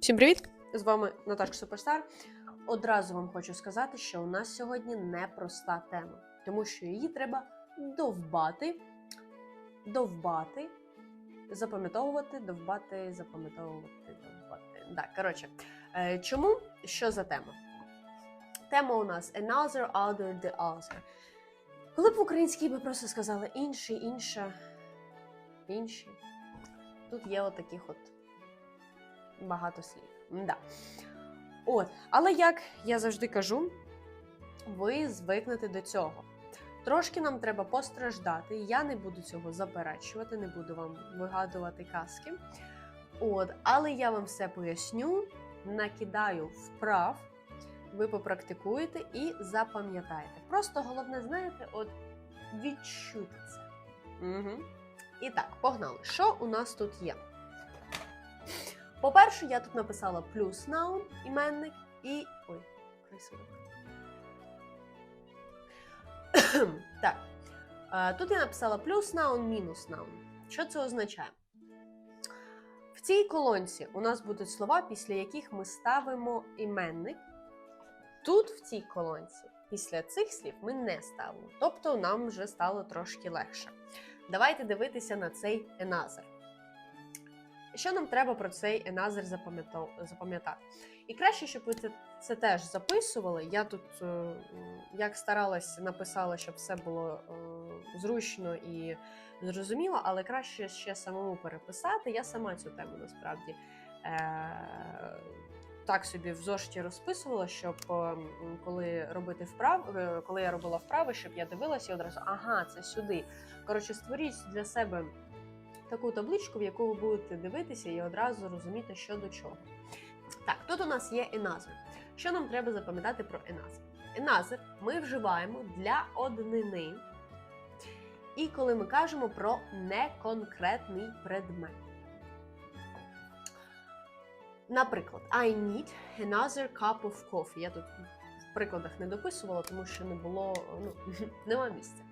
Всім привіт! З вами Наташка Суперстар. Одразу вам хочу сказати, що у нас сьогодні непроста тема, тому що її треба довбати, довбати, запам'ятовувати, довбати, запам'ятовувати, довбати. Так, коротше, е, чому? Що за тема? Тема у нас another, other, the other. Коли б в українській ми просто сказали інший, інша, інші. Тут є отаких от багато слів. Да. От, але як я завжди кажу, ви звикнете до цього. Трошки нам треба постраждати. Я не буду цього заперечувати, не буду вам вигадувати казки. От, але я вам все поясню, накидаю вправ, ви попрактикуєте і запам'ятаєте. Просто головне, знаєте, от відчути це. Угу. І так, погнали. Що у нас тут є? По-перше, я тут написала плюс наун, іменник і. Ой, крисовик. так. Е, Тут я написала плюс наун, мінус наун. Що це означає? В цій колонці у нас будуть слова, після яких ми ставимо іменник. Тут, в цій колонці, після цих слів ми не ставимо. Тобто нам вже стало трошки легше. Давайте дивитися на цей another. Що нам треба про цей Еназер запам'ятати? І краще, щоб ви це, це теж записували. Я тут е, як старалась, написала, щоб все було е, зручно і зрозуміло, але краще ще самому переписати. Я сама цю тему насправді е, так собі в зошиті розписувала, щоб коли робити вправ, коли я робила вправи, щоб я дивилася і одразу, ага, це сюди. Коротше, створіть для себе таку табличку, в яку ви будете дивитися і одразу розуміти, що до чого. Так, тут у нас є еназер. Що нам треба запам'ятати про еназер? Еназер ми вживаємо для однини, і коли ми кажемо про неконкретний предмет. Наприклад, I need another cup of coffee. Я тут в прикладах не дописувала, тому що не було, ну, нема місця.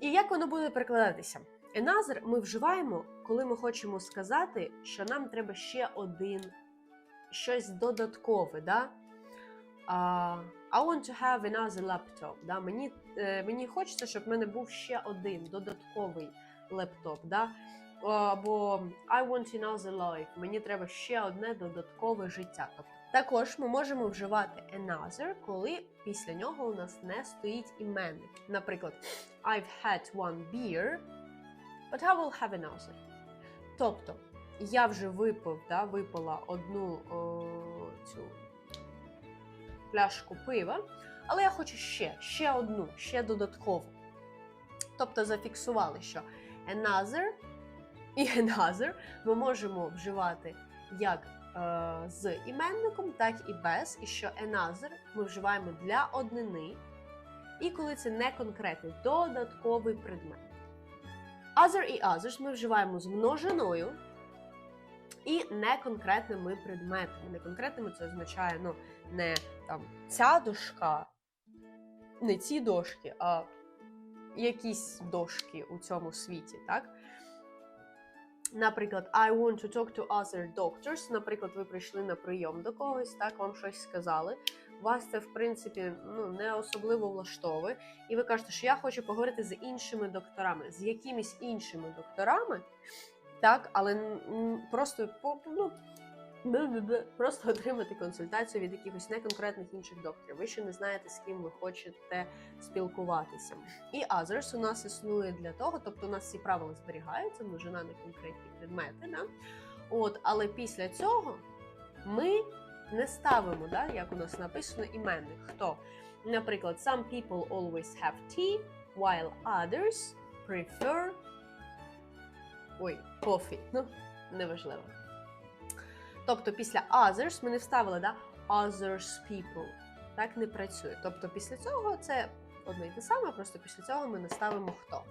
І як воно буде перекладатися? Another ми вживаємо, коли ми хочемо сказати, що нам треба ще один щось додаткове. Да? Uh, I want to have another laptop. Да? Мені, е, мені хочеться, щоб в мене був ще один додатковий лептоп. Да? Або I want another life. Мені треба ще одне додаткове життя. Тобто, також ми можемо вживати another, коли після нього у нас не стоїть іменник. Наприклад, I've had one beer. But I will have another. Тобто, я вже випив, да, випила одну о, цю пляшку пива, але я хочу ще, ще одну, ще додаткову. Тобто зафіксували, що another і another ми можемо вживати як е, з іменником, так і без. І що another ми вживаємо для однини, і коли це не конкретний додатковий предмет. Other і others ми вживаємо з множиною і неконкретними предметами. Неконкретними це означає ну, не там ця дошка, не ці дошки, а якісь дошки у цьому світі. так? Наприклад, I want to talk to other doctors. Наприклад, ви прийшли на прийом до когось, так вам щось сказали. Вас це, в принципі, ну не особливо влаштовує. І ви кажете, що я хочу поговорити з іншими докторами, з якимись іншими докторами, так, але просто ну, просто отримати консультацію від якихось неконкретних інших докторів. Ви ще не знаєте, з ким ви хочете спілкуватися. І others у нас існує для того, тобто у нас ці правила зберігаються, множина на конкретні предмети. Да? От, але після цього ми не ставимо, да, як у нас написано, іменник. Хто? Наприклад, some people always have tea, while others prefer ой, coffee. Ну, неважливо. Тобто після others ми не вставили да, others people. Так не працює. Тобто після цього це одне і те саме, просто після цього ми не ставимо хто.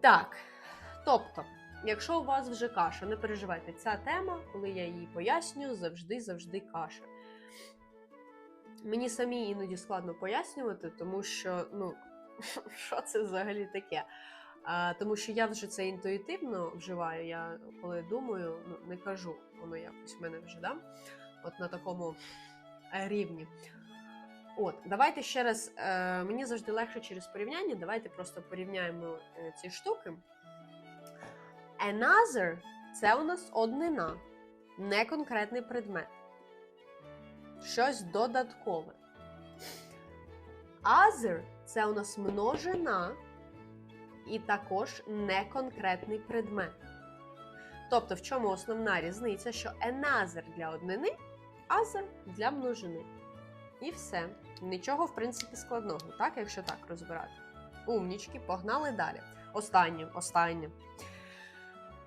Так. Тобто, якщо у вас вже каша, не переживайте, ця тема, коли я її пояснюю, завжди-завжди каша. Мені самі іноді складно пояснювати, тому що, ну, що це взагалі таке? А, тому що я вже це інтуїтивно вживаю. Я коли думаю, ну не кажу, воно якось в мене вже да? от на такому е, рівні. От, давайте ще раз. Е, мені завжди легше через порівняння. Давайте просто порівняємо е, ці штуки. Another – це у нас однина, не конкретний предмет. Щось додаткове. Other – це у нас множина і також не конкретний предмет. Тобто, в чому основна різниця, що another для однини, other для множини. І все. Нічого, в принципі, складного, так, якщо так розбирати. Умнічки, погнали далі. Останнє, останнє.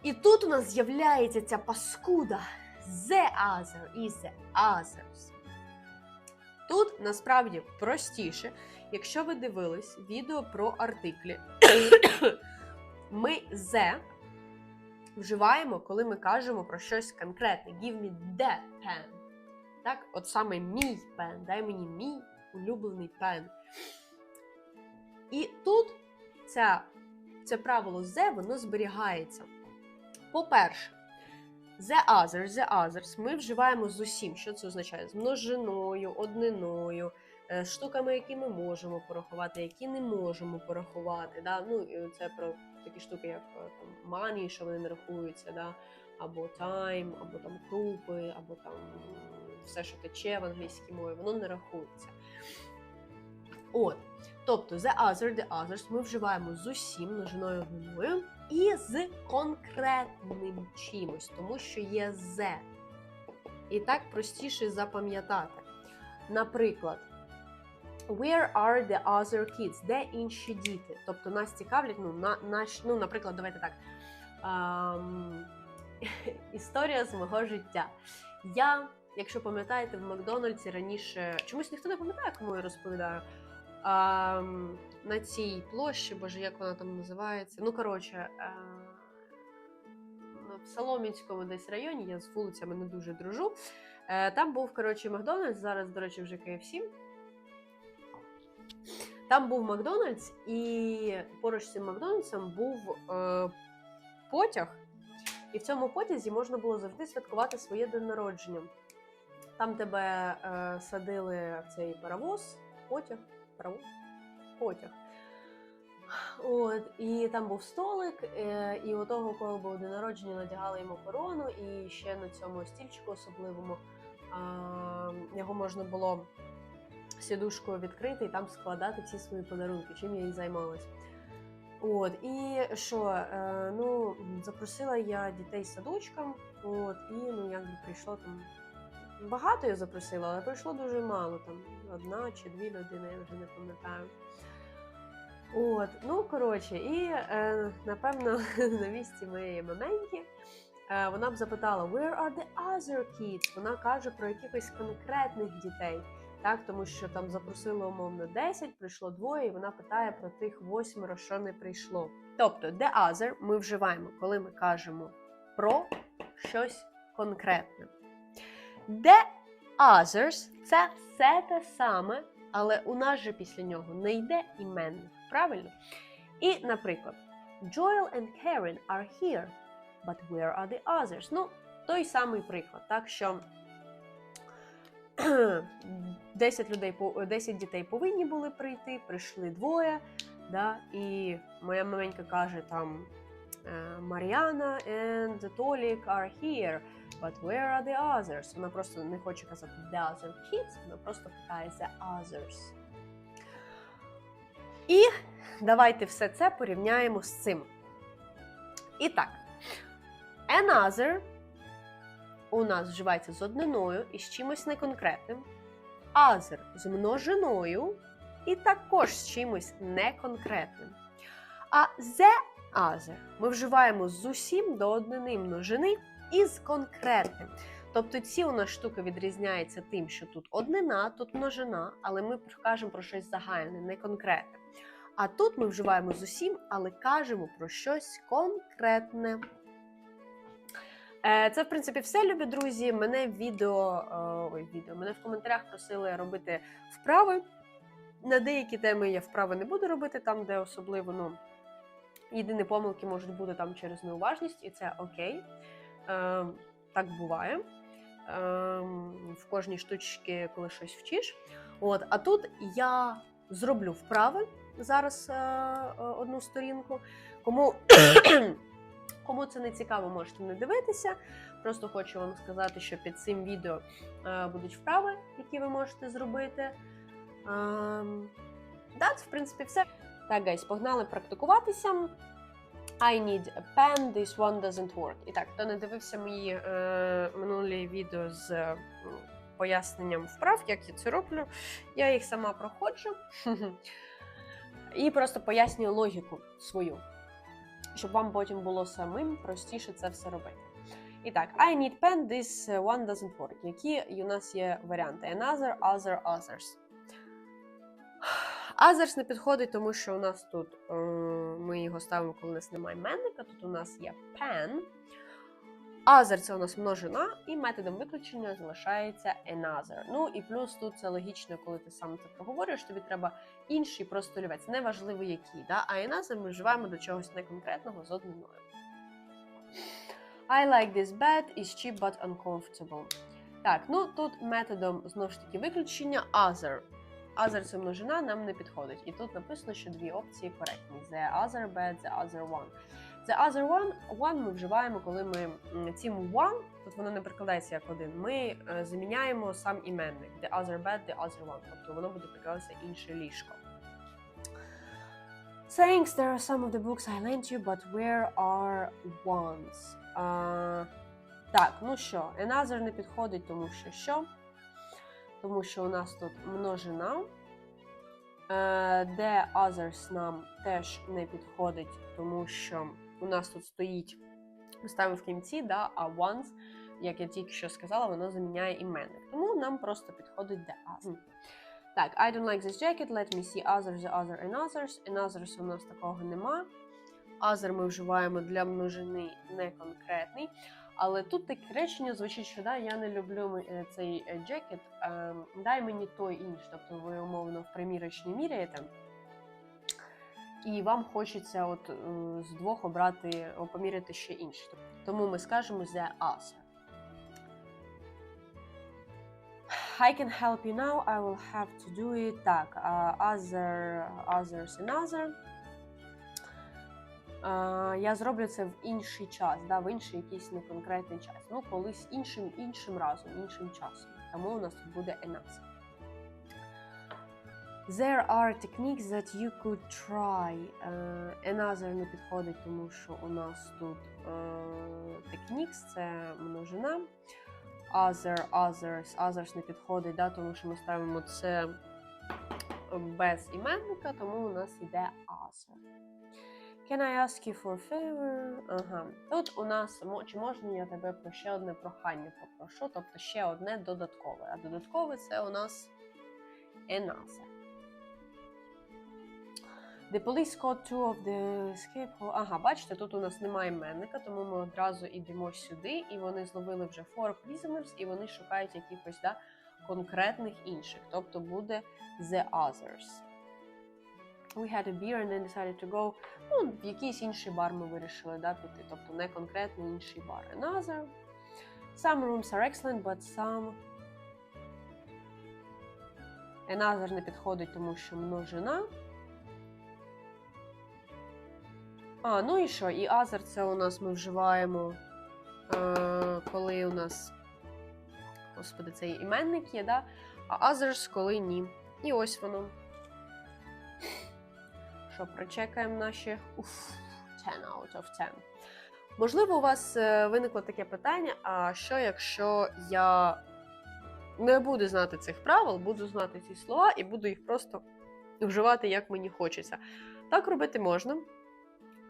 І тут у нас з'являється ця паскуда the other і the others. Тут насправді простіше, якщо ви дивились відео про артиклі, ми the вживаємо, коли ми кажемо про щось конкретне. Give me the pen. Так, от саме мій пен, дай мені мій улюблений пен. І тут ця, це правило the, воно зберігається. По-перше, the others, the others ми вживаємо з усім. Що це означає? З множиною, одниною, е, штуками, які ми можемо порахувати, які не можемо порахувати. Да? Ну, це про такі штуки, як е, там, money, що вони не рахуються, да? або time, або там крупи, або там все, що тече в англійській мові, воно не рахується. От. Тобто, the other, the others ми вживаємо з усім множиною одниною і з конкретним чимось, тому що є the. І так простіше запам'ятати. Наприклад, Where are the other kids? Де інші діти? Тобто нас цікавлять, ну, на, наш, ну наприклад, давайте так. Ам, історія з мого життя. Я, якщо пам'ятаєте, в Макдональдсі раніше чомусь ніхто не пам'ятає, кому я розповідаю. А, на цій площі, боже, як вона там називається? Ну, коротше, а, в Соломінському десь районі, я з вулицями не дуже дружу. Е, Там був, коротше, Макдональдс, зараз, до речі, вже KFC. Там був Макдональдс, і поруч з цим Макдональдсом був е, потяг, і в цьому потязі можна було завжди святкувати своє день народження. Там тебе е, садили в цей паровоз, потяг, паровоз, потяг. От, і там був столик, е, і у того, кого був день народження, надягали йому корону, і ще на цьому стільчику особливому а, його можна було сідушкою відкрити і там складати всі свої подарунки, чим я і займалась. От, і що, е, ну, запросила я дітей садочком, от, і ну, якби прийшло там. Багато я запросила, але прийшло дуже мало, там одна чи дві людини, я вже не пам'ятаю. От, ну коротше, і е, напевно на місці моєї маменьки е, вона б запитала: Where are the other kids? Вона каже про якихось конкретних дітей. Так, тому що там запросили умовно 10, прийшло двоє, і вона питає про тих восьмеро, що не прийшло. Тобто, the other ми вживаємо, коли ми кажемо про щось конкретне. The others це все те саме, але у нас же після нього не йде іменник, правильно? І, наприклад, Joel and Karen are here, but where are the others? Ну, той самий приклад, так що 10 людей, 10 дітей повинні були прийти, прийшли двоє. Да? І моя маленька каже там е, Мар'яна and Толік are here, but where are the others? Вона просто не хоче казати the other kids, вона просто питає the others. І давайте все це порівняємо з цим. І так, another у нас вживається з одниною і з чимось неконкретним. Other з множиною і також з чимось неконкретним. А the other ми вживаємо з усім до однини множини і з конкретним. Тобто ці у нас штуки відрізняються тим, що тут однина, тут множина, але ми кажемо про щось загальне, не конкретне. А тут ми вживаємо з усім, але кажемо про щось конкретне. Е, Це, в принципі, все, любі друзі. Мене відео, е, ой, відео, мене в коментарях просили робити вправи. На деякі теми я вправи не буду робити, там, де особливо, ну, Єдині помилки можуть бути там через неуважність, і це окей. Е, так буває. Е, в кожній штучці, коли щось вчиш. От, а тут я зроблю вправи зараз е, е, одну сторінку. Кому, кому це не цікаво, можете не дивитися. Просто хочу вам сказати, що під цим відео е, будуть вправи, які ви можете зробити. Ем, да, в принципі, все. Так, гайс, погнали практикуватися. I need a pen, this one doesn't work. І так, хто не дивився мої е, минулі відео з е, поясненням вправ, як я це роблю, я їх сама проходжу і просто пояснюю логіку свою, щоб вам потім було самим простіше це все робити. І так, I need pen, this one doesn't work. Які у нас є варіанти? Another, other, others. Others не підходить, тому що у нас тут е, ми його ставимо, коли у нас немає іменника. Тут у нас є pen. Other це у нас множина, і методом виключення залишається another. Ну і плюс тут це логічно, коли ти сам це проговорюєш, тобі треба інший просто олівець, неважливо який. Да? А another ми вживаємо до чогось неконкретного з одниною. I like this bed, is cheap but uncomfortable. Так, ну тут методом знову ж таки виключення other. Other це нам не підходить. І тут написано, що дві опції коректні: The other bed, the other one. The other one, one ми вживаємо, коли ми цим one, тут воно не прикладається як один, ми е, заміняємо сам іменник. The other bed, the other one. Тобто воно буде прикладатися інше ліжко. Thanks, there are some of the books I lent you, but where are ones? А, так, ну що, another не підходить, тому що що? Тому що у нас тут множина. Е, Де others нам теж не підходить, тому що у нас тут стоїть, ми ставимо в кінці, да, а once, як я тільки що сказала, воно заміняє іменник. Тому нам просто підходить де other. Так, I don't like this jacket, let me see others, the other and others. And others у нас такого нема. Other ми вживаємо для множини не конкретний. Але тут таке речення звучить, що да, я не люблю е, цей е, джекет, дай мені той інший. Тобто ви умовно в примірочні міряєте, і вам хочеться от, е, з двох обрати, поміряти ще інший. Тому ми скажемо the other. I can help you now, I will have to do it. Так, other, others and other. А, я зроблю це в інший час, да, в інший якийсь неконкретний час. Ну, колись іншим, іншим разом, іншим часом. Тому у нас тут буде another. There are techniques that you could try. Е, another не підходить, тому що у нас тут е, techniques – це множина. Other, others, others не підходить, да, тому що ми ставимо це без іменника, тому у нас йде other. Can I ask you for a favor? Ага. Тут у нас чи можна я тебе про ще одне прохання попрошу, тобто ще одне додаткове. А додаткове це у нас another. The police caught two of the escape. Ага, бачите, тут у нас немає іменника, тому ми одразу йдемо сюди, і вони зловили вже four prisoners, і вони шукають якихось да, конкретних інших. Тобто буде the others. We had a beer and then decided to go. Ну, в якийсь інший бар ми вирішили да, піти. Тобто не конкретно інший бар. Another. Some rooms are excellent, but some. Another не підходить, тому що множина. А, ну і що? І other це у нас ми вживаємо, е, коли у нас. Господи, цей іменник є, да? А others, коли ні. І ось воно. Що, прочекаємо наші уф, 10 out of 10. Можливо, у вас е, виникло таке питання: а що якщо я не буду знати цих правил, буду знати ці слова і буду їх просто вживати, як мені хочеться. Так робити можна.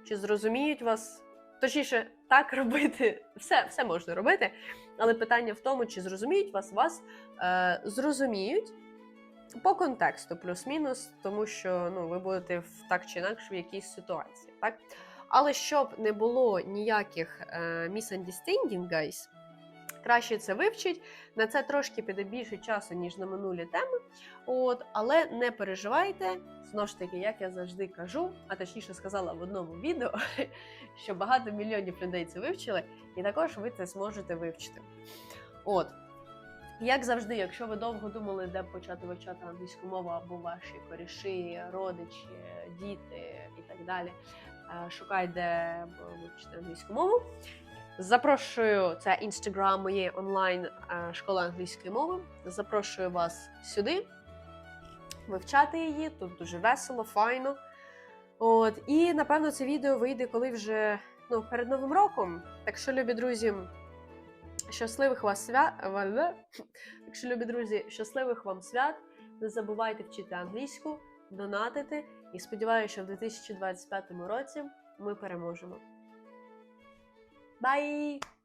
Чи зрозуміють вас? Точніше, так робити, все, все можна робити. Але питання в тому, чи зрозуміють вас, вас е, зрозуміють по контексту, плюс-мінус, тому що ну, ви будете в так чи інакше в якійсь ситуації. Так? Але щоб не було ніяких е, misunderstanding, guys, краще це вивчить. На це трошки піде більше часу, ніж на минулі теми. От, але не переживайте. Знову ж таки, як я завжди кажу, а точніше сказала в одному відео, що багато мільйонів людей це вивчили, і також ви це зможете вивчити. От. Як завжди, якщо ви довго думали, де почати вивчати англійську мову або ваші коріші, родичі, діти і так далі, е, шукайте де вивчити англійську мову. Запрошую це інстаграм моєї онлайн е, школи англійської мови. Запрошую вас сюди вивчати її. Тут дуже весело, файно. От, і напевно це відео вийде, коли вже ну, перед Новим роком. Так що, любі друзі, щасливих вас свят. Так любі друзі, щасливих вам свят. Не забувайте вчити англійську, донатити. І сподіваюся, що в 2025 році ми переможемо. Bye!